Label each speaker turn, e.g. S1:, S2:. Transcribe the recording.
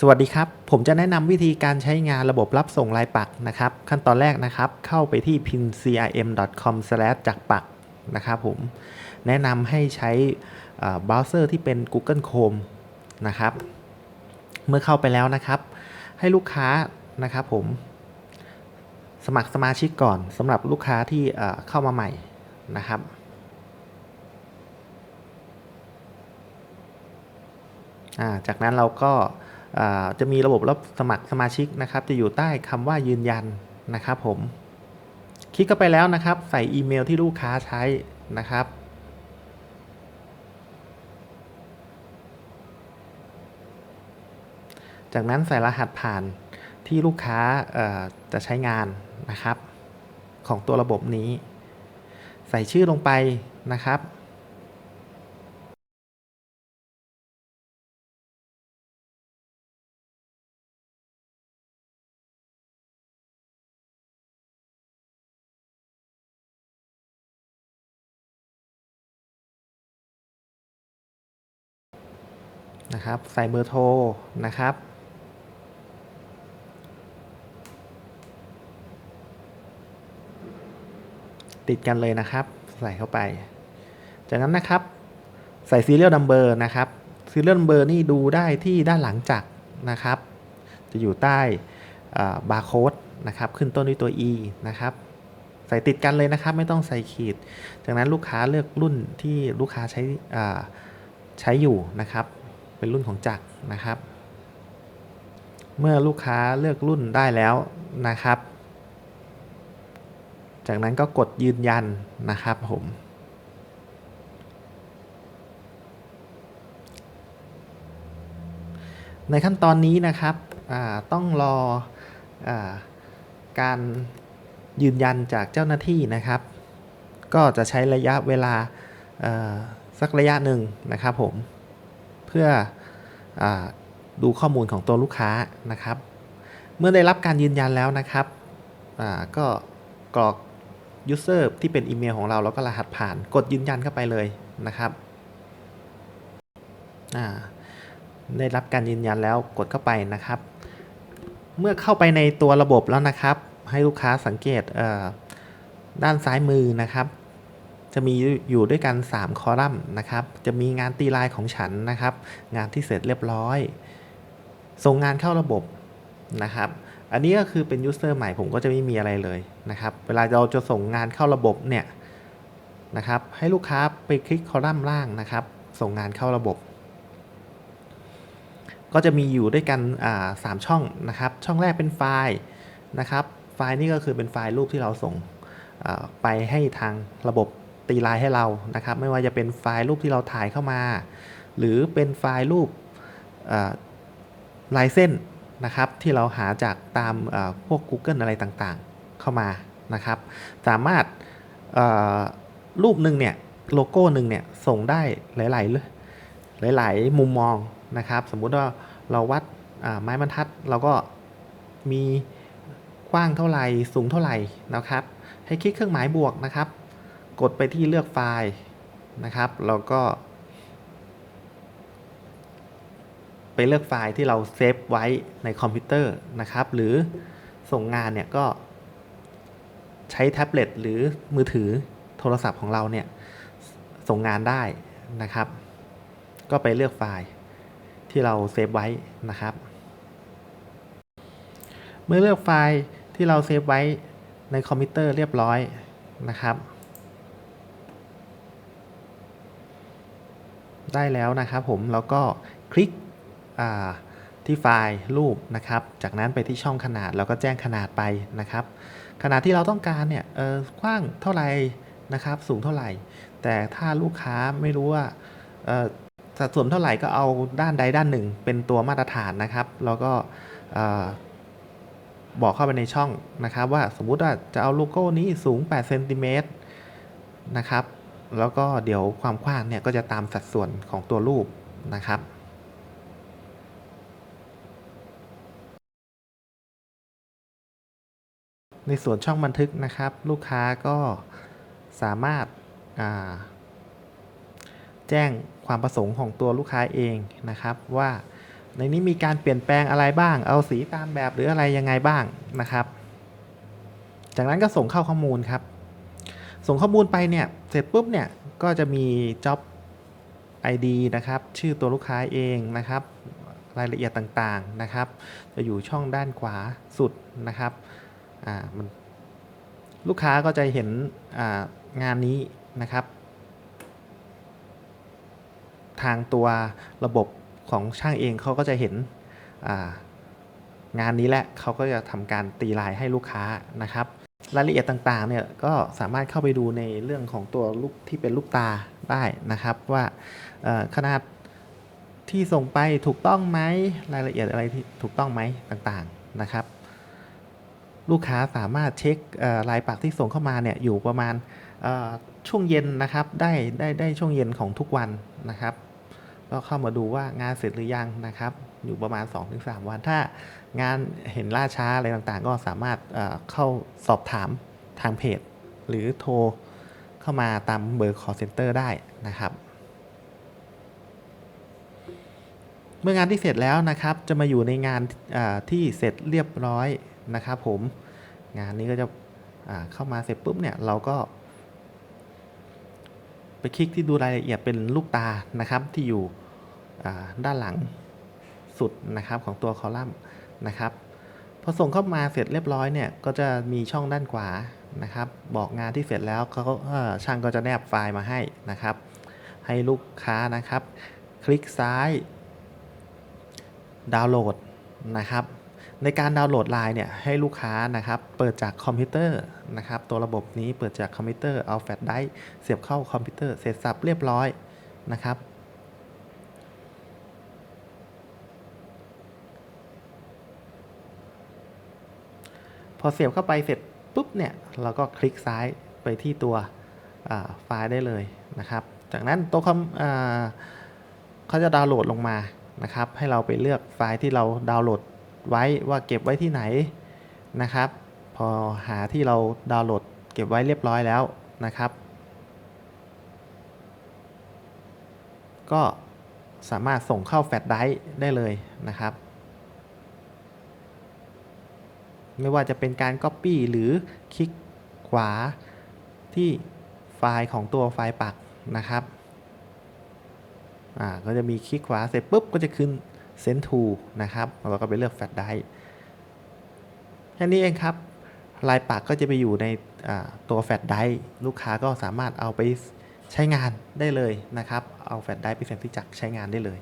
S1: สวัสดีครับ ผมจะแนะนำวิธีการใช้งานระบบรับส่งรายปักนะครับ ขั้นตอนแรกนะครับ เข้าไปที่ pincrm.com/ จากปักนะครับผม แนะนำให้ใช้เบราว์เซอร์ที่เป็น Google Chrome นะครับ เมื่อเข้าไปแล้วนะครับ ให้ลูกค้านะครับผม สมัครสมาชิกก่อนสำหรับลูกค้าที่เข้ามาใหม่นะครับจากนั้นเราก็ จะมีระบบรับสมัครสมาชิกนะครับ จะอยู่ใต้คำว่ายืนยันนะครับผม คลิกเข้าไปแล้วนะครับ ใส่อีเมลที่ลูกค้าใช้นะครับจากนั้นใส่รหัสผ่านที่ลูกค้าจะใช้งานนะครับ ของตัวระบบนี้ ใส่ชื่อลงไปนะครับ นะครับ ใส่เบอร์โทรนะครับ ติดกันเลยนะครับ ใส่เข้าไป จากนั้นนะครับ ใส่ serial number นะครับ serial number นี่ดูได้ที่ด้านหลังจักรนะครับ จะอยู่ใต้บาร์โค้ดนะครับ ขึ้นต้นด้วยตัว e นะครับใส่ติดกันเลยนะครับ ไม่ต้องใส่ขีด จากนั้นลูกค้าเลือกรุ่นที่ลูกค้าใช้ใช้อยู่นะครับ เป็นรุ่นของจักรนะครับ เมื่อลูกค้าเลือกรุ่นได้แล้วนะครับ จากนั้นก็กดยืนยันนะครับผมในขั้นตอนนี้นะครับต้องรออาการยืนยันจากเจ้าหน้าที่นะครับ ก็จะใช้ระยะเวลาสักระยะหนึ่งนะครับผม พื่ออดูข้อมูลของตัวลูกค้านะครับ เมื่อได้รับการยืนยันแล้วนะครับก็กรอก user ที่เป็นอีเมลของเราแล้วก็รหัสผ่านกดยืนยันเข้าไปเลยนะครับได้รับการยืนยันแล้วกดเข้าไปนะครับ เมื่อเข้าไปในตัวระบบแล้วนะครับ ให้ลูกค้าสังเกตด้านซ้ายมือนะครับ จะมีอยู่ด้วยกัน 3 คอลัมน์นะครับ จะมีงานตีลายของฉันนะครับ งานที่เสร็จเรียบร้อย ส่งงานเข้าระบบนะครับ อันนี้ก็คือเป็นยูเซอร์ใหม่ผมก็จะไม่มีอะไรเลยนะครับ เวลาเราจะส่งงานเข้าระบบเนี่ยนะครับ ให้ลูกค้าไปคลิกคอลัมน์ล่างนะครับ ส่งงานเข้าระบบ ก็จะมีอยู่ด้วยกันอ่าสามช่องนะครับ ช่องแรกเป็นไฟล์นะครับ ไฟล์นี่ก็คือเป็นไฟล์รูปที่เราส่งไปให้ทางระบบ ตีลายให้เรานะครับ ไม่ว่าจะเป็นไฟล์รูปที่เราถ่ายเข้ามา หรือเป็นไฟล์รูปลายเส้นนะครับ ที่เราหาจากตามพวก Google อะไรต่างๆเข้ามานะครับ สามารถรูปหนึ่งเนี่ยโลโก้หนึ่งเนี่ยส่งได้หลายๆเลยหลาย ๆ มุมมองนะครับ สมมุติว่าเราวัดไม้บรรทัดเราก็มีกว้างเท่าไหร่สูงเท่าไหร่นะครับ ให้คลิกเครื่องหมายบวกนะครับ กดไปที่เลือกไฟล์นะครับ แล้วก็ ไปเลือกไฟล์ที่เราเซฟไว้ในคอมพิวเตอร์นะครับ หรือส่งงานเนี่ยก็ใช้แท็บเล็ตหรือมือถือโทรศัพท์ของเราเนี่ยส่งงานได้นะครับ ก็ไปเลือกไฟล์ที่เราเซฟไว้นะครับ เมื่อเลือกไฟล์ที่เราเซฟไว้ในคอมพิวเตอร์เรียบร้อยนะครับ ได้แล้วนะครับผมแล้วก็คลิกที่ไฟล์รูปนะครับ จากนั้นไปที่ช่องขนาดแล้วก็แจ้งขนาดไปนะครับ ขนาดที่เราต้องการเนี่ยเออกว้างเท่าไหร่นะครับ สูงเท่าไหร่ แต่ถ้าลูกค้าไม่รู้ว่าเออสัดส่วนเท่าไหร่ก็เอาด้านใดด้านหนึ่ง เป็นตัวมาตรฐานนะครับ แล้วก็บอกเข้าไปในช่องนะครับ ว่าสมมุติว่าจะเอาโลโก้นี้สูง8เซนติเมตรนะครับ แล้วก็เดี๋ยวความกว้างเนี่ยก็จะตามสัดส่วนของตัวรูปนะครับ ในส่วนช่องบันทึกนะครับ ลูกค้าก็สามารถาแจ้งความประสงค์ของตัวลูกค้าเองนะครับ ว่าในนี้มีการเปลี่ยนแปลงอะไรบ้าง เอาสีตามแบบหรืออะไรยังไงบ้างนะครับ จากนั้นก็ส่งเข้าข้อมูลครับ ส่งข้อมูลไปเนี่ยเสร็จปุ๊บเนี่ยก็จะมี job ID นะครับ ชื่อตัวลูกค้าเองนะครับ รายละเอียดต่างๆนะครับ จะอยู่ช่องด้านขวาสุดนะครับอ่ามันลูกค้าก็จะเห็นงานนี้นะครับ ทางตัวระบบของช่างเองเขาก็จะเห็นงานนี้แหละเขาก็จะทำการตีลายให้ลูกค้านะครับ รายละเอียดต่างๆเนี่ยก็สามารถเข้าไปดูในเรื่องของตัวลูกที่เป็นลูกตาได้นะครับ ว่าขนาดที่ส่งไปถูกต้องไหมรายละเอียดอะไรที่ถูกต้องไหมต่างๆนะครับ ลูกค้าสามารถเช็คลายปักที่ส่งเข้ามาเนี่ยอยู่ประมาณช่วงเย็นนะครับได้ได้ได้ช่วงเย็นของทุกวันนะครับ ก็เข้ามาดูว่างานเสร็จหรือยังนะครับ อยู่ประมาณ 2-3 วัน ถ้างานเห็นล่าช้าอะไรต่างๆ ก็สามารถเอ่อเข้าสอบถามทางเพจ หรือโทรเข้ามาตามเบอร์ call center ได้นะครับ เมื่องานที่เสร็จแล้วนะครับ จะมาอยู่ในงานาที่เสร็จเรียบร้อยนะครับ ผมงานนี้ก็จะเข้ามาเสร็จปุ๊บเนี่ยเราก็ไปคลิกที่ดูรายละเอียดเป็นลูกตานะครับที่อยู่ ด้านหลังสุดนะครับของตัวคอลัมน์นะครับพอส่งเข้ามาเสร็จเรียบร้อยเนี่ยก็จะมีช่องด้านขวานะครับ บอกงานที่เสร็จแล้วเขาช่างก็จะแนบไฟล์มาให้นะครับ ให้ลูกค้านะครับ คลิกซ้าย ดาวน์โหลดนะครับ ในการดาวน์โหลดไลน์เนี่ยให้ลูกค้านะครับ เปิดจากคอมพิวเตอร์นะครับ ตัวระบบนี้เปิดจากคอมพิวเตอร์เอาแฟลชไดร์เสียบเข้าคอมพิวเตอร์เสร็จสับเรียบร้อยนะครับ อเสียบเข้าไปเสร็จปุ๊บเนี่ยเราก็คลิกซ้ายไปที่ตัวไฟล์ได้เลยนะครับ จากนั้นตัวคอมเขาจะดาวน์โหลดลงมานะครับ ให้เราไปเลือกไฟล์ที่เราดาวน์โหลดไว้ว่าเก็บไว้ที่ไหนนะครับ พอหาที่เราดาวน์โหลดเก็บไว้เรียบร้อยแล้วนะครับ ก็สามารถส่งเข้าแฟลชไดรฟ์ได้เลยนะครับ ไม่ว่าจะเป็นการ Copy หรือคลิกขวาที่ไฟล์ของตัวไฟล์ปักนะครับ อ่า ก็จะมีคลิกขวาเสร็จปุ๊บก็จะขึ้น Send to นะครับ เราก็ไปเลือกแฟลชไดร์แค่นี้เองครับ ลายปักก็จะไปอยู่ในอ่าตัวแฟลชไดร์ลูกค้าก็สามารถเอาไปใช้งานได้เลยนะครับ เอาแฟลชไดร์ไปเซ็นที่จักรใช้งานได้เลย